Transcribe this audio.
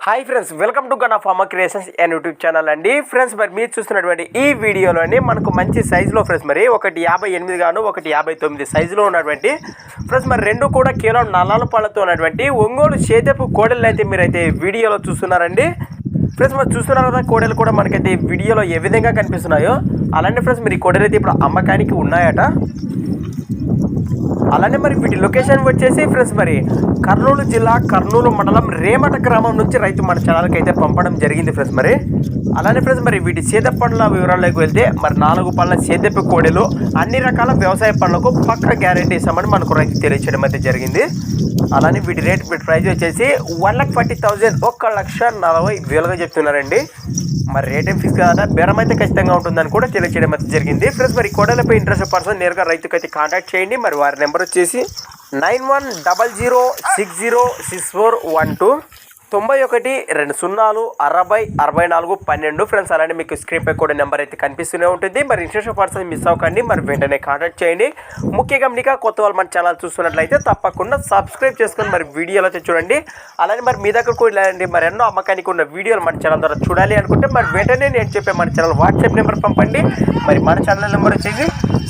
Hi friends welcome to gun of Amma creations and YouTube channel అండి. Friends మరి మీరు చూస్తున్నటువంటి ఈ వీడియోలోని మనకు మంచి సైజులో ఫ్రెండ్స్ మరి ఒకటి యాభై ఎనిమిది గాను ఒకటి యాభై తొమ్మిది సైజులో ఉన్నటువంటి ఫ్రెండ్స్ మరి రెండు కూడా కేవలం నల్లాల పళ్ళతో ఉన్నటువంటి ఒంగోలు చేతపు కోడలు అయితే మీరైతే వీడియోలో చూస్తున్నారండి. ఫ్రెండ్స్ మరి చూస్తున్నారు కదా కోడలు కూడా మనకైతే వీడియోలో ఏ విధంగా కనిపిస్తున్నాయో. అలానే ఫ్రెండ్స్ మీరు ఈ కోడలు అయితే ఇప్పుడు అమ్మకానికి ఉన్నాయట. అలానే మరి వీటి లొకేషన్ వచ్చేసి ఫ్రెండ్స్ మరి కర్నూలు జిల్లా కర్నూలు మండలం రేమట గ్రామం నుంచి రైతు మన ఛానల్కి అయితే పంపడం జరిగింది ఫ్రెండ్స్ మరి. అలానే ఫ్రెండ్స్ మరి వీటి సేద పండ్ల వివరాల్లోకి వెళ్తే మరి నాలుగు పండ్ల సేదెప్పి కోడెలు అన్ని రకాల వ్యవసాయ పనులకు పక్క గ్యారెంటీ ఇస్తామని మనకు రైతు తెలియచేయడం అయితే జరిగింది. అలానే వీటి రేట్ వీటి ప్రైస్ వచ్చేసి వన్ లాక్ ఫార్టీ థౌజండ్ ఒక్క లక్ష నలభై వేలుగా చెప్తున్నారండి. మరి రేట్ ఏం ఫిక్స్ కాదా? బేరం అయితే ఖచ్చితంగా ఉంటుందని కూడా తెలియచేయడం అయితే జరిగింది. ఫ్రెండ్స్ మరి కోడలపై ఇంట్రెస్ట్ పర్సన్ నేరుగా రైతుకైతే కాంటాక్ట్ చేయండి. మరి వారి నెంబర్ వచ్చేసి nine one double zero six zero six four one two. తొంభై ఒకటి రెండు సున్నాలు అరవై అరవై నాలుగు పన్నెండు. ఫ్రెండ్స్ అలానే మీకు స్క్రీన్ పై కూడా నెంబర్ అయితే కనిపిస్తూనే ఉంటుంది. మరి ఇన్స్టేషన్ పర్సన్ మిస్ అవ్వకండి. మరి వెంటనే కాంటాక్ట్ చేయండి. ముఖ్య గమనిక కొత్త వాళ్ళు మన ఛానల్ చూస్తున్నట్లయితే తప్పకుండా సబ్స్క్రైబ్ చేసుకొని మరి వీడియోలో అయితే చూడండి. అలానే మరి మీ దగ్గర కూడా లేదండి మరి ఎన్నో అమ్మకానికి ఉన్న వీడియోలు మన ఛానల్ ద్వారా చూడాలి అనుకుంటే మరి వెంటనే నేను చెప్పే మన ఛానల్ వాట్సాప్ నెంబర్ పంపండి. మరి మన ఛానల్ నెంబర్ వచ్చేసి